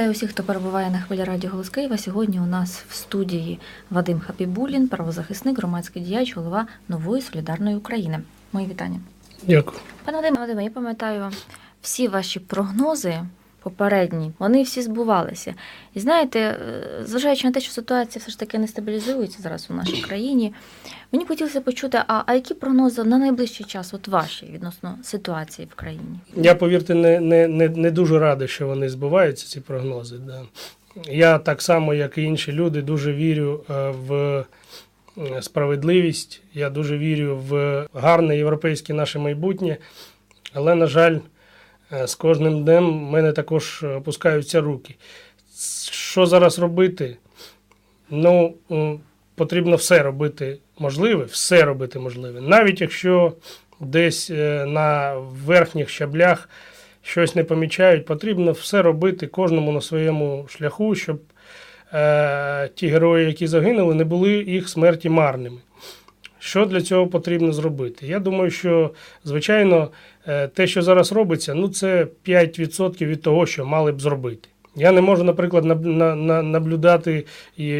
Вітаю усіх, хто перебуває на хвилі радіо Голос Києва. Сьогодні у нас в студії Вадим Хапібулін, правозахисник, громадський діяч, голова нової солідарної України. Мої вітання. Дякую. Пане Вадиме, Вадиме, я пам'ятаю всі ваші прогнози попередні, вони всі збувалися. І знаєте, е, зважаючи на те, що ситуація все ж таки не стабілізується зараз у нашій країні, мені хотілося почути, а, а які прогнози на найближчий час, от ваші відносно ситуації в країні? Я повірте, не, не, не, не дуже радий, що вони збуваються, ці прогнози. Да. Я так само, як і інші люди, дуже вірю е, в справедливість, я дуже вірю в гарне європейське наше майбутнє, але, на жаль, з кожним днем в мене також опускаються руки. Що зараз робити? Ну, потрібно все робити можливе, все робити можливе. Навіть якщо десь е, на верхніх щаблях щось не помічають, потрібно все робити кожному на своєму шляху, щоб е, ті герої, які загинули, не були їх смерті марними. Що для цього потрібно зробити? Я думаю, що, звичайно, е, те, що зараз робиться, ну це 5% від того, що мали б зробити. Я не можу, наприклад, наб- на- на- наблюдати,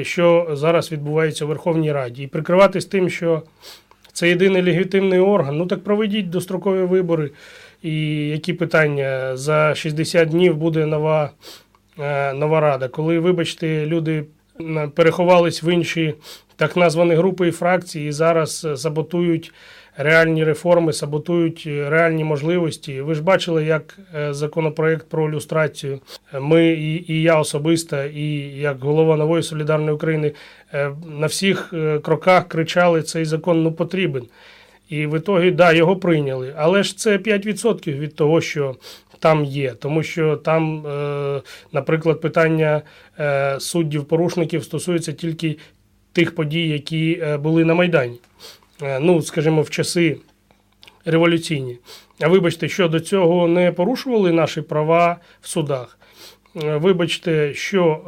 що зараз відбувається у Верховній Раді, і прикриватись тим, що це єдиний легітимний орган. Ну так проведіть дострокові вибори. І які питання за 60 днів буде нова, е, нова рада. Коли, вибачте, люди переховались в інші так названі групи і фракції, і зараз е, саботують реальні реформи, саботують е, реальні можливості. Ви ж бачили, як е, законопроект про люстрацію. Ми і, і я особисто, і як голова нової солідарної України на всіх кроках кричали: цей закон ну потрібен. І в ітогі, да, його прийняли. Але ж це 5% від того, що там є. Тому що там, е, наприклад, питання е, суддів-порушників стосується тільки тих подій, які е, були на Майдані. Ну, скажімо, в часи революційні. А вибачте, що до цього не порушували наші права в судах. Е, Вибачте, що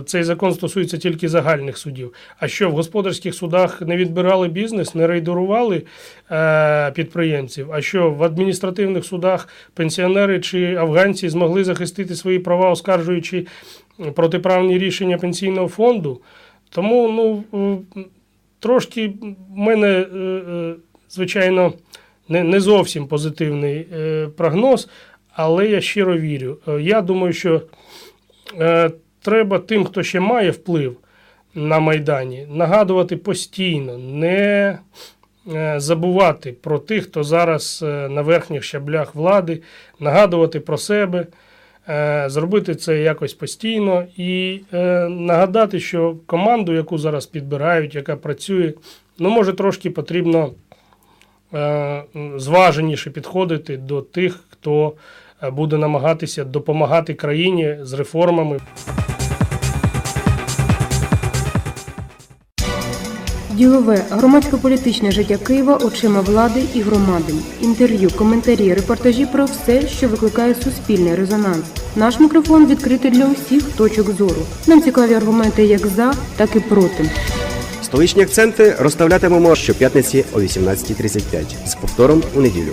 е, цей закон стосується тільки загальних судів. А що в господарських судах не відбирали бізнес, не рейдерували е, підприємців? А що в адміністративних судах пенсіонери чи афганці змогли захистити свої права, оскаржуючи протиправні рішення пенсійного фонду? Тому ну, трошки в мене, звичайно, не, зовсім позитивний прогноз. Але я щиро вірю. Е, Я думаю, що е, треба тим, хто ще має вплив на Майдані, нагадувати постійно, не е, забувати про тих, хто зараз на верхніх щаблях влади, нагадувати про себе, зробити це якось постійно і нагадати, що команду, яку зараз підбирають, яка працює, ну, може, трошки потрібно зваженіше підходити до тих, хто е, буде намагатися допомагати країні з реформами. Ділове громадсько-політичне життя Києва очима влади і громади. Інтерв'ю, коментарі, репортажі про все, що викликає суспільний резонанс. Наш мікрофон відкритий для усіх точок зору. Нам цікаві аргументи як за, так і проти. Столичні акценти розставлятимемо щоп'ятниці о 18.35 з повтором у неділю.